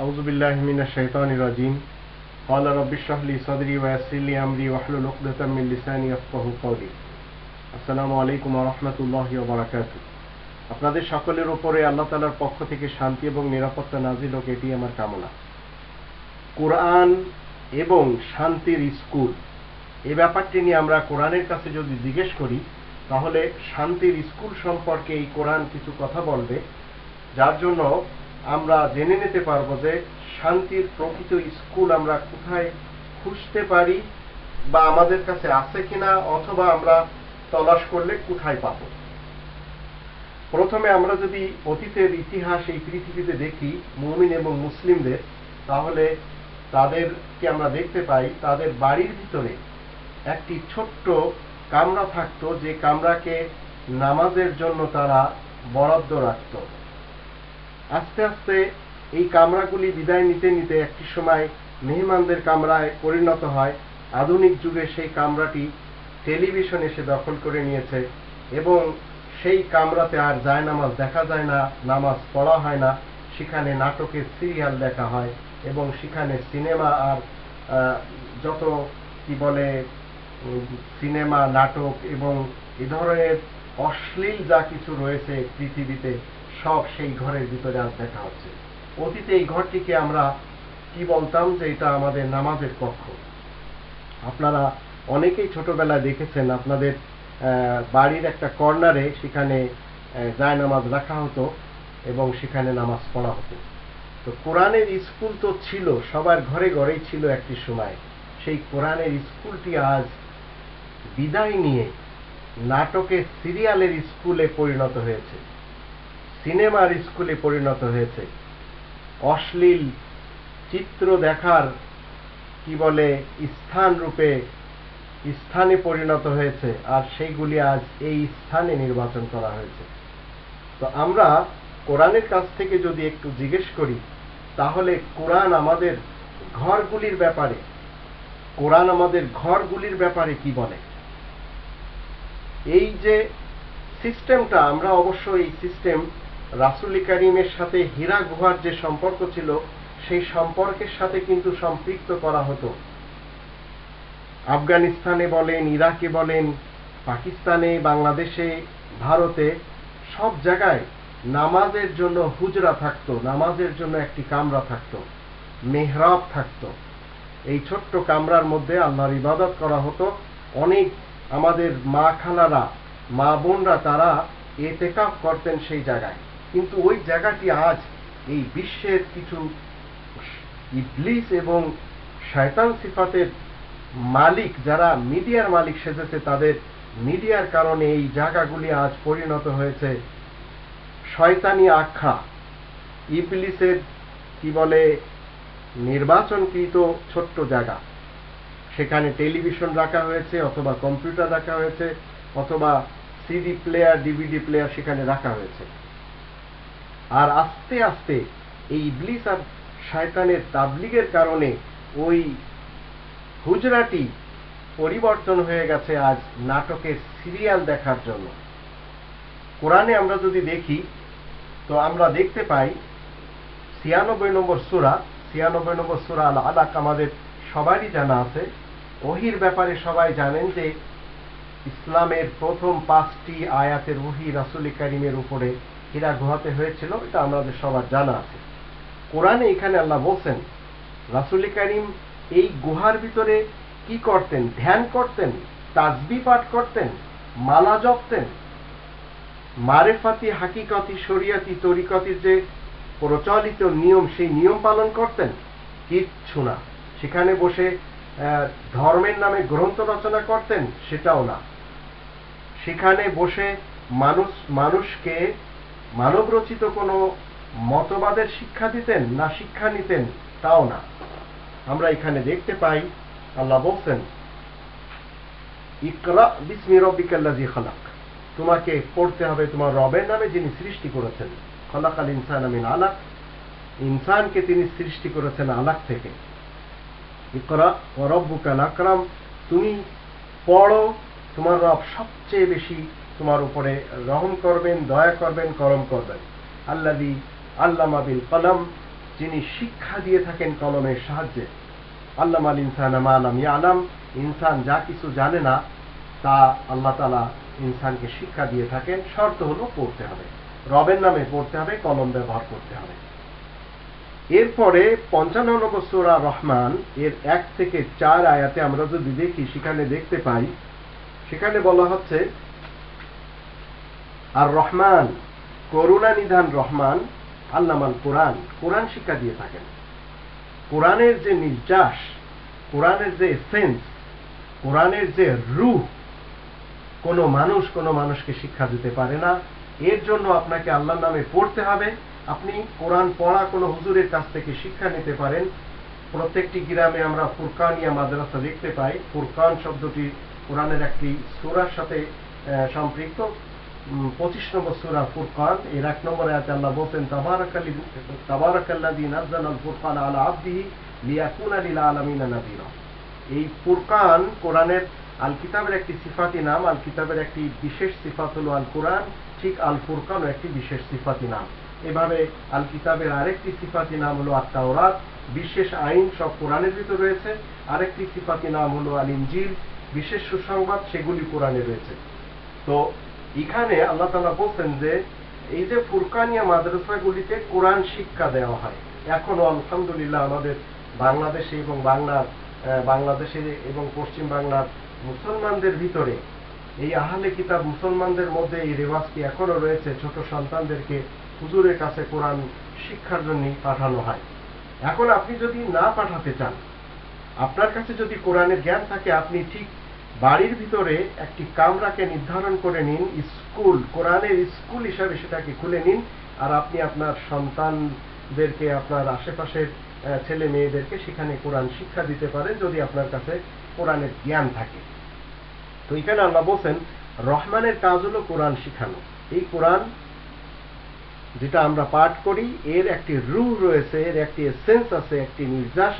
أعوذ بالله من الشيطان الرجيم قال رب اشرح لي صدري ويسر لي أمري واحلل عقدة من لساني يفقهوا قولي আসসালামু আলাইকুম রহমতুল্লাহ বারাকাতু আপনাদের সকলের উপরে আল্লাহ তালার পক্ষ থেকে শান্তি এবং নিরাপত্তা নাজিল হোক এটি আমার কামনা কোরআন এবং শান্তির স্কুল এই ব্যাপারটি নিয়ে আমরা কোরআনের কাছে যদি জিজ্ঞেস করি তাহলে শান্তির স্কুল সম্পর্কে এই কোরআন কিছু কথা বলবে যার জন্য আমরা জেনে নিতে পারব যে শান্তির প্রকৃত স্কুল আমরা কোথায় খুঁজতে পারি বা আমাদের কাছে আছে কিনা অথবা আমরা তলাশ করলে কোথায় পাবো। প্রথমে আমরা যদি অতীতের ইতিহাস এই পৃথিবীতে দেখি, মুমিন এবং মুসলিমদের, তাহলে তাদেরকে আমরা দেখতে পাই, তাদের বাড়ির ভিতরে একটি ছোট্ট কামরা থাকতো, যে কামরাকে নামাজের জন্য তারা বরাদ্দ রাখত। আস্তে আস্তে এই কামরাগুলি বিদায় নিতে নিতে একটি সময় মেহমানদের কামরায় পরিণত হয়। আধুনিক যুগে সেই কামরাটি টেলিভিশন এসে দখল করে নিয়েছে এবং সেই কামরাতে আর যায় নামাজ দেখা যায় না, নামাজ পড়া হয় না। সেখানে নাটকের সিরিয়াল দেখা হয় এবং সেখানে সিনেমা আর যত কি বলে, সিনেমা, নাটক এবং এ ধরনের অশ্লীল যা কিছু রয়েছে পৃথিবীতে সব সেই ঘরের ভিতরে আজ দেখা হচ্ছে অতীতে এই ঘরটিকে আমরা কি বলতাম যে এটা আমাদের নামাজের কক্ষ? আপনারা অনেকেই ছোটবেলায় দেখেছেন আপনাদের বাড়ির একটা কর্নারে সেখানে জায় নামাজ রাখা হতো এবং সেখানে নামাজ পড়া হতো। তো কোরআনের স্কুল তো ছিল, সবার ঘরে ঘরেই ছিল একটি সময়। সেই কোরআনের স্কুলটি আজ বিদায় নিয়ে নাটকের সিরিয়ালের স্কুলে পরিণত হয়েছে। সিনেমার স্কুলে পরিণত হয়েছে। অশ্লীল চিত্র দেখার, কি বলে, স্থান রূপে স্থানে পরিণত হয়েছে, আর সেইগুলি আজ এই স্থানে নির্বাচন করা হয়েছে। তো আমরা কোরআনের কাছ থেকে যদি একটু জিজ্ঞেস করি, তাহলে কোরআন আমাদের ঘরগুলির ব্যাপারে, কোরআন আমাদের ঘরগুলির ব্যাপারে কি বলে? এই যে সিস্টেমটা আমরা অবশ্য এই সিস্টেম রাসুলি করিমের সাথে হীরা গুহার যে সম্পর্ক ছিল, সেই সম্পর্কের সাথে কিন্তু সম্পৃক্ত করা হতো। আফগানিস্তানে বলেন, ইরাকে বলেন, পাকিস্তানে, বাংলাদেশে, ভারতে সব জায়গায় নামাজের জন্য হুজরা থাকতো, নামাজের জন্য একটি কামরা থাকতো, মেহরাব থাকতো। এই ছোট্ট কামরার মধ্যে আল্লাহর ইবাদত করা হতো। অনেক আমাদের মা খালারা মা বোনরা তারা এতেকাপ করতেন সেই জায়গায়। কিন্তু ওই জায়গাটি আজ এই বিশ্বের কিছু ইবলিস এবং শয়তান সিফাতের মালিক, যারা মিডিয়ার মালিক সেজেছে, তাদের মিডিয়ার কারণে এই জায়গাগুলি আজ পরিণত হয়েছে। শয়তানি আখ্যা। ইবলিসের কি বলে, নির্বাচনকৃত ছোট্ট জায়গা। সেখানে টেলিভিশন রাখা হয়েছে, অথবা কম্পিউটার রাখা হয়েছে, অথবা সিডি প্লেয়ার, ডিভিডি প্লেয়ার সেখানে রাখা হয়েছে। আর আস্তে আস্তে এই ইবলিস আর শয়তানের তাবলিগের কারণে ওই হুজরাটি পরিবর্তন হয়ে গেছে আজ নাটকের সিরিয়াল দেখার জন্য। কোরআনে আমরা যদি দেখি, তো আমরা দেখতে পাই ছিয়ানব্বই নম্বর সুরা, ছিয়ানব্বই নম্বর সুরা আল আলাক আমাদের সবারই জানা আছে। ওহির ব্যাপারে সবাই জানেন যে ইসলামের প্রথম পাঁচটি আয়াতের ওহি রাসুলি করিমের উপরে হীরা গুহাতে হয়েছিল, এটা আমাদের সবার জানা আছে। কোরআনে এখানে আল্লাহ বলছেন, রাসুলি করিম এই গুহার ভিতরে কি করতেন? ধ্যান করতেন, তাজবি পাঠ করতেন, মালা জপতেন। মারেফাতি হাকিকতি শরিয়াতি তরিকতির যে প্রচলিত নিয়ম, সেই নিয়ম পালন করতেন, কিচ্ছু না। সেখানে বসে ধর্মের নামে গ্রন্থ রচনা করতেন, সেটাও না। সেখানে বসে মানুষ, মানুষকে মানবরচিত কোনো মতবাদের শিক্ষা দিতেন না শিক্ষা নিতেন, তাও না। আমরা এখানে দেখতে পাই, আল্লাহ বলছেন, ইকরা বিসমি রব্বিকাল্লাজি খালাক। তোমাকে পড়তে হবে তোমার রবের নামে যিনি সৃষ্টি করেছেন। খলাক আল ইনসান আমিন আলাক। ইনসানকে তিনি সৃষ্টি করেছেন আলাক থেকে। ইকরা ও রব্বুকাল আকরাম। তুমি পড়ো তোমার রব সবচেয়ে বেশি তোমার উপরে রহম করবেন, দয়া করবেন, করম করবেন। আল্লাদি আল্লামা বিল কলম, যিনি শিক্ষা দিয়ে থাকেন কলমের সাহায্যে। আল্লাহ আল ইনসান আলাম আলাম ইনসান যা কিছু জানে না, তা আল্লাহ তালা ইনসানকে শিক্ষা দিয়ে থাকেন। শর্ত হলো পড়তে হবে। রবের নামে পড়তে হবে, কলম ব্যবহার করতে হবে। এরপরে পঞ্চান্ন নম্বর রহমান, এর এক থেকে চার আয়াতে আমরা যদি দেখি, সেখানে দেখতে পাই, সেখানে বলা হচ্ছে আর রহমান, করুণা নিধান রহমান আল্লামাল কোরআন। কোরআন শিক্ষা দিয়ে থাকেন। কোরআনের যে নির্যাস, কোরআনের যে সেন্স কোরআনের যে রূহ, কোনো মানুষ কোনো মানুষকে শিক্ষা দিতে পারে না। এর জন্য আপনাকে আল্লাহর নামে পড়তে হবে। আপনি কোরআন পড়া কোনো হুজুরের কাছ থেকে শিক্ষা নিতে পারেন। প্রত্যেকটি গ্রামে আমরা ফুরকানিয়া মাদ্রাসা দেখতে পাই। ফুরকান শব্দটি কোরআনের একটি সুরার সাথে সম্পৃক্ত। পঁচিশ নম্বর সুরা ফুরকান, এর এক নম্বর আয়াতে আল্লাহ বলছেন, তাবারাকাল্লি, তাবারাকাল্লাযী নাযালাল ফুরকান আলা আবদিহি লিয়াকুনা লিল আলামিনা নাযীরা. এই ফুরকান কোরআনের আল কিতাবের একটি সিফাতি নাম আল কিতাবের একটি বিশেষ সিফাত হলো আল কোরআন ঠিক আল ফুরকানও একটি বিশেষ সিফাতি নাম। এভাবে আল কিতাবের আরেকটি সিফাতি নাম হলো আত্মাওরাত বিশেষ আইন সব কোরআনের ভিতর রয়েছে। আরেকটি সিফাতি নাম হলো আল ইনজিল বিশেষ সুসংবাদ সেগুলি কোরআনে রয়েছে। তো এখানে আল্লাহ তালা বলছেন যে, এই যে ফুরকানিয়া মাদ্রাসাগুলিতে কোরআন শিক্ষা দেওয়া হয়। এখনও আলহামদুলিল্লাহ আমাদের বাংলাদেশে এবং বাংলার বাংলাদেশে এবং পশ্চিম বাংলার মুসলমানদের ভিতরে এই আহলে কিতাব মুসলমানদের মধ্যে এই রেওয়াজটি এখনও রয়েছে, ছোট সন্তানদেরকে হুজুরের কাছে কোরআন শিক্ষার জন্য পাঠানো হয়। এখন আপনি যদি না পাঠাতে চান, আপনার কাছে যদি কোরআনের জ্ঞান থাকে, আপনি ঠিক বাড়ির ভিতরে একটি কামরাকে নির্ধারণ করে নিন, স্কুল, কোরআনের স্কুল হিসাবে সেটাকে খুলে নিন, আর আপনি আপনার সন্তানদেরকে, আপনার আশেপাশের ছেলে মেয়েদেরকে সেখানে কোরআন শিক্ষা দিতে পারেন যদি আপনার কাছে কোরআনের জ্ঞান থাকে। তো এখানে আল্লাহ বলছেন, রহমানের কাজ হলো কোরআন শিখানো। এই কোরআন যেটা আমরা পাঠ করি, এর একটি রুহ রয়েছে, এর একটি সেন্স আছে, একটি নির্যাস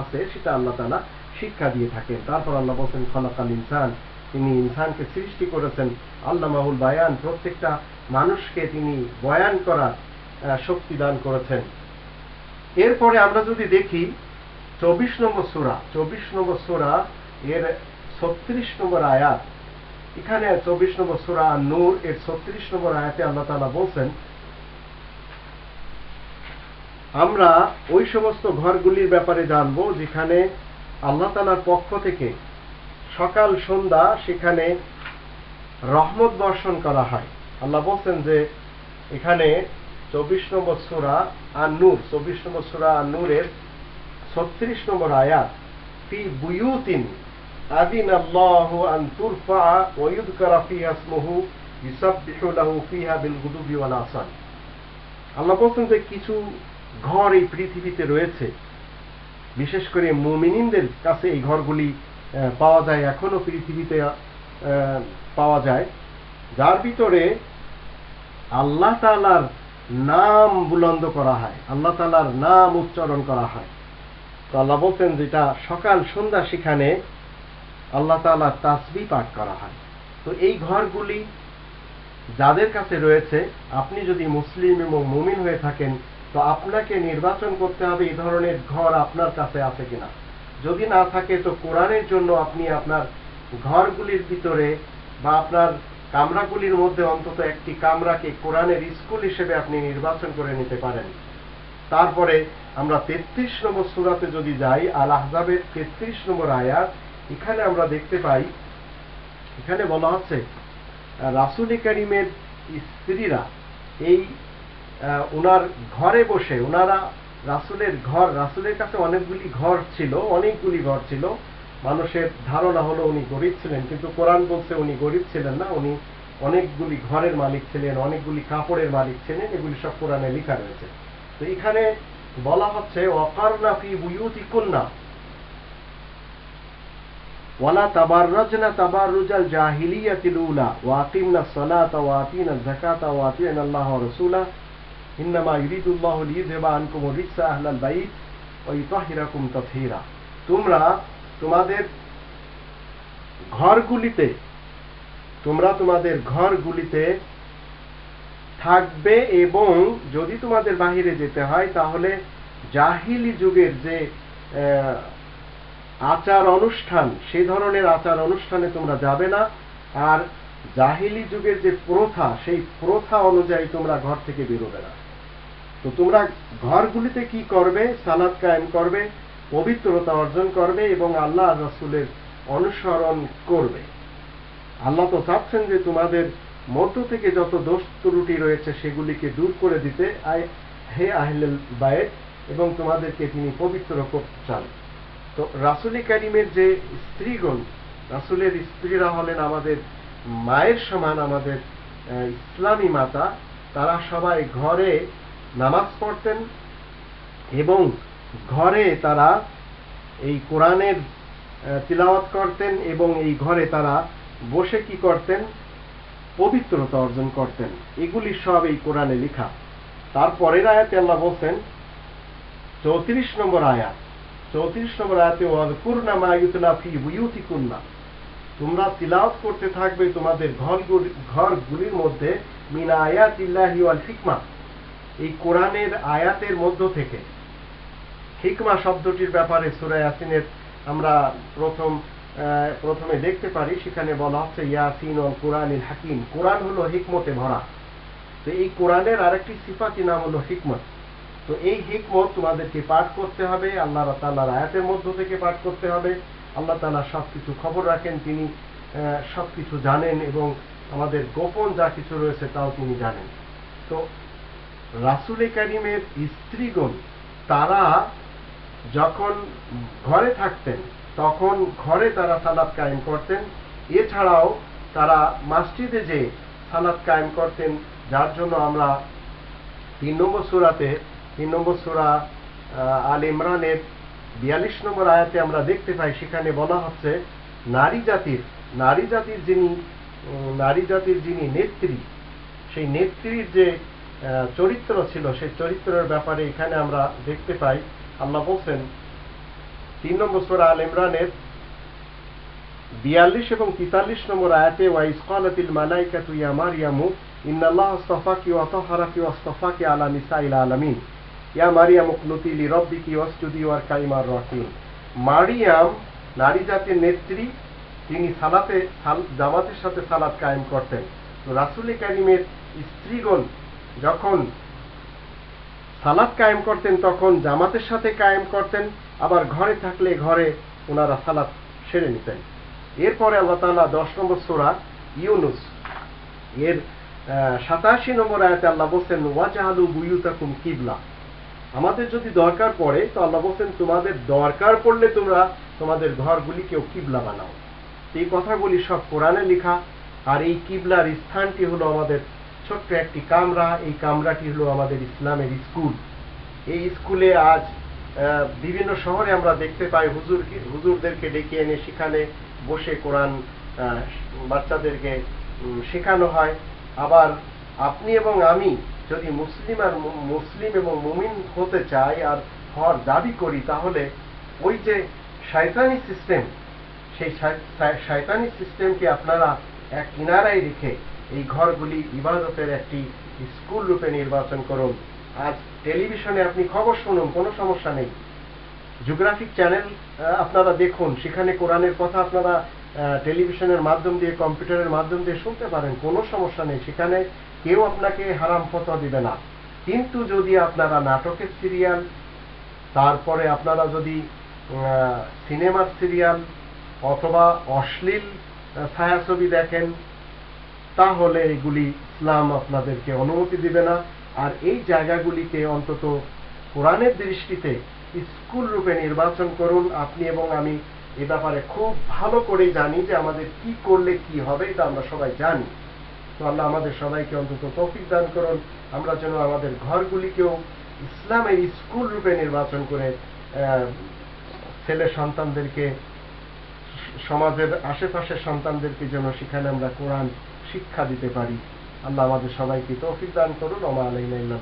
আছে, সেটা আল্লাহ তালা শিক্ষা দিয়ে থাকেন। তারপর আল্লাহ বলছেন, খলাকাল ইনসান। তিনি ইনসানকে সৃষ্টি করেছেন। আল্লাহ মাহুল বায়ান প্রত্যেকটা মানুষকে তিনি বয়ান করার শক্তি দান করেছেন। এরপরে আমরা যদি দেখি, চব্বিশ নম্বর সুরা, চব্বিশ নম্বর সুরা, এর ছত্রিশ নম্বর আয়াত। এখানে চব্বিশ নম্বর সুরা নূর এর ছত্রিশ নম্বর আয়াতে আল্লাহ তালা বলছেন, আমরা ওই সমস্ত ঘরগুলির ব্যাপারে জানব, যেখানে আল্লাহ তালার পক্ষ থেকে সকাল, সন্ধ্যা সেখানে রহমত বর্ষণ করা হয়। আল্লাহ বলছেন যে এখানে চব্বিশ নম্বর সুরা আর নূর চব্বিশ নম্বর সুরা আর নূরের ছত্রিশ নম্বর আয়াত, ফি বুয়ুতিন আদিন আল্লাহ আন তুরফা ওয়ুদকারা ফিহা ইসমুহু ইউসাব্বিহু লাহু ফিহা বিল আসাল আল্লাহ বলছেন যে কিছু ঘর এই পৃথিবীতে রয়েছে। বিশেষ করে মুমিনিনদের কাছে এই ঘরগুলি পাওয়া যায় এখনও পৃথিবীতে পাওয়া যায়। যার ভিতরে আল্লাহ তালার নাম বুলন্দ করা হয়, আল্লাহ তালার নাম উচ্চারণ করা হয়। তো আল্লাহ বলতেন যেটা সকাল সন্ধ্যা সেখানে আল্লাহ তালার তাসবি পাঠ করা হয়। তো এই ঘরগুলি যাদের কাছে রয়েছে, আপনি যদি মুসলিম এবং মুমিন হয়ে থাকেন তো আপনাকে নির্বাচন করতে হবে এই ধরনের ঘর আপনার কাছে আছে কিনা? যদি না থাকে, তো কোরআনের জন্য আপনি আপনার ঘরগুলির ভিতরে বা আপনার কামরাগুলির মধ্যে অন্তত একটি কামরাকে কোরআনের স্কুল হিসেবে আপনি নির্বাচন করে নিতে পারেন। তারপরে আমরা তেত্রিশ নম্বর সুরাতে যদি যাই আল আহজাবের তেত্রিশ নম্বর আয়াত, এখানে আমরা দেখতে পাই, এখানে বলা হচ্ছে, রাসুল করিমের স্ত্রীরা এই ওনার ঘরে বসে ওনারা রাসুলের ঘর, রাসুলের কাছে অনেকগুলি ঘর ছিল, অনেকগুলি ঘর ছিল। মানুষের ধারণা হলো উনি গরিব ছিলেন, কিন্তু কোরআন বলছে উনি গরিব ছিলেন না, উনি অনেকগুলি ঘরের মালিক ছিলেন, অনেকগুলি কাপড়ের মালিক ছিলেন, এগুলি সব কোরআনে লেখা রয়েছে। তো এখানে বলা হচ্ছে অকারনাফি বুয়ুতি কন্যা ওয়ালা তাবাররাজনা তাবাররুজাল জাহিলিয়াতিল উলা, ওয়া আকিমনা সলাতা, ওয়া আতিনা যাকাতা, ওয়া আল্লাহ রাসূলা। ইন্নামা রিজসা আহলাল তাতহীরা তোমরা তোমাদের ঘরগুলিতে, তোমরা তোমাদের ঘরগুলিতে থাকবে এবং যদি তোমাদের বাহিরে যেতে হয়, তাহলে জাহিলি যুগের যে আচার অনুষ্ঠান সেই ধরনের আচার অনুষ্ঠানে তোমরা যাবে না। আর জাহিলি যুগের যে প্রথা, সেই প্রথা অনুযায়ী তোমরা ঘর থেকে বেরোবে না। তো তোমরা ঘরগুলিতে কি করবে? সালাদ কায়েম করবে, পবিত্রতা অর্জন করবে এবং আল্লাহ রসুলের অনুসরণ করবে। আল্লাহ তো চাচ্ছেন যে তোমাদের মধ্য থেকে যত দোষ ত্রুটি রয়েছে সেগুলিকে দূর করে দিতে। হে আহলেল বায়েত এবং তোমাদেরকে তিনি পবিত্র করতে চান। তো রাসুলি কারিমের যে স্ত্রীগণ, রাসুলের স্ত্রীরা হলেন আমাদের মায়ের সমান আমাদের ইসলামী মাতা, তারা সবাই ঘরে নামাজ পড়তেন এবং ঘরে তারা এই কোরআনের তিলাওয়াত করতেন এবং এই ঘরে তারা বসে কি করতেন? পবিত্রতা অর্জন করতেন। এগুলি সব এই কোরআনে লেখা। তারপরের আয়াতে আল্লাহ বলছেন, চৌত্রিশ নম্বর আয়াত। চৌত্রিশ নম্বর আয়াতে ওয়াজকুরনা মা ইউতলা ফি বুয়ুতিকুন্না। তোমরা তিলাওয়াত করতে থাকবে তোমাদের ঘরগুলি ঘরগুলির মধ্যে মিন আয়াতিল্লাহি ওয়াল হিকমা। এই কোরআনের আয়াতের মধ্য থেকে। হিকমা শব্দটির ব্যাপারে সূরা ইয়াসিনের আমরা প্রথম প্রথমে দেখতে পারি সেখানে বলা হচ্ছে ইয়াসিন ও কোরআনিল হাকিম। কোরআন হলো হিকমতে ভরা। তো এই কোরআনের আরেকটি সিফাতি নাম হলো হিকমত। তো এই হিকমত তোমাদেরকে পাঠ করতে হবে আল্লাহ তাআলার আয়াতের মধ্য থেকে পাঠ করতে হবে। আল্লাহ তাআলা সবকিছু খবর রাখেন তিনি আহ, সবকিছু জানেন এবং আমাদের গোপন যা কিছু রয়েছে তাও তিনি জানেন। তো রাসুলে কারিমের স্ত্রীগণ, তারা যখন ঘরে থাকতেন, তখন ঘরে তারা সালাদ কায়েম করতেন। এছাড়াও তারা মসজিদে যে সালাদ কায়েম করতেন, যার জন্য আমরা তিন নম্বর সুরাতে, তিন নম্বর সুরা আল ইমরানের বিয়াল্লিশ নম্বর আয়াতে আমরা দেখতে পাই, সেখানে বলা হচ্ছে, নারী জাতির নারী জাতির যিনি নারী জাতির যিনি নেত্রী, সেই নেত্রীর যে চরিত্র ছিল, সেই চরিত্রের ব্যাপারে এখানে আমরা দেখতে পাই, আল্লাহ বলছেন, তিন নম্বর সুরা আল ইমরানের বিয়াল্লিশ এবং তেতাল্লিশ নম্বর আয়াতে ওয়াইস কালাতিল মালাইকাতু ইয়া মারিয়ামু, ইন্নাল্লাহ আস্তাফাকি ওয়া তাহহারাকি ওয়া আস্তাফাকি আলা নিসাইল আলামিন। ইয়া মারিয়াম কুনুতি লিরাব্বিকি ওয়াসজুদি ওয়ারকাইমার রাকিন মারিয়াম, নারী জাতির নেত্রী, তিনি সালাতে সাল- জামাতের সাথে সালাত কায়েম করতেন। তো রাসূল কারিমের স্ত্রীগণ যখন সালাত কায়েম করতেন, তখন জামাতের সাথে কায়েম করতেন, আবার ঘরে থাকলে ঘরে ওনারা সালাত সেরে নিতেন। এরপরে আল্লাহ তাআলা দশ নম্বর সূরা ইউনুস, এর সাতাশি নম্বর আয়াতে আল্লাহ বলছেন ওয়াজাহালু বুয়ুতাকুম কিবলা। আমাদের যদি দরকার পড়ে, তো আল্লাহ বলছেন, তোমাদের দরকার পড়লে তোমরা তোমাদের ঘরগুলিকেও কিবলা বানাও। এই কথাগুলি সব কোরআনে লেখা, আর এই কিবলার স্থানটি হলো আমাদের ছোট্ট একটি কামরা। এই কামরাটি হলো আমাদের ইসলামের স্কুল। এই স্কুলে আজ বিভিন্ন শহরে আমরা দেখতে পাই হুজুর হুজুরদেরকে ডেকে এনে সেখানে বসে কোরআন বাচ্চাদেরকে শেখানো হয়। আবার আপনি এবং আমি যদি মুসলিম আর মুসলিম এবং মুমিন হতে চাই আর হওয়ার দাবি করি, তাহলে ওই যে শয়তানি সিস্টেম সেই শয়- শয়- শয়তানি সিস্টেমকে আপনারা এক কিনারায় রেখে এই ঘরগুলি ইবাদতের একটি স্কুল রূপে নির্বাচন করুন। আজ টেলিভিশনে আপনি খবর শুনুন, কোনো সমস্যা নেই। জিওগ্রাফিক চ্যানেল আপনারা দেখুন, সেখানে কোরআনের কথা আপনারা টেলিভিশনের মাধ্যম দিয়ে, কম্পিউটারের মাধ্যম দিয়ে শুনতে পারেন, কোনো সমস্যা নেই। সেখানে কেউ আপনাকে হারাম ফতোয়া দিবে না। কিন্তু যদি আপনারা নাটকের সিরিয়াল, তারপরে আপনারা যদি সিনেমার সিরিয়াল অথবা অশ্লীল ছায়াছবি দেখেন তাহলে এগুলি ইসলাম আপনাদেরকে অনুমতি দিবে না। আর এই জায়গাগুলিকে অন্তত কোরআনের দৃষ্টিতে স্কুল রূপে নির্বাচন করুন। আপনি এবং আমি এ ব্যাপারে খুব ভালো করে জানি যে আমাদের কি করলে কি হবে, এটা আমরা সবাই জানি। তো আল্লাহ আমাদের সবাইকে অন্তত তৌফিক দান করুন। আমরা যেন আমাদের ঘরগুলিকেও ইসলামের স্কুল রূপে নির্বাচন করে ছেলে সন্তানদেরকে, সমাজের আশেপাশের সন্তানদেরকে যেন সেখানে আমরা কোরআন শিক্ষা দিতে পারি। আল্লাহ আমাদের সবাইকে তৌফিক দান করুন। ওমা আলাইনা ইল্লা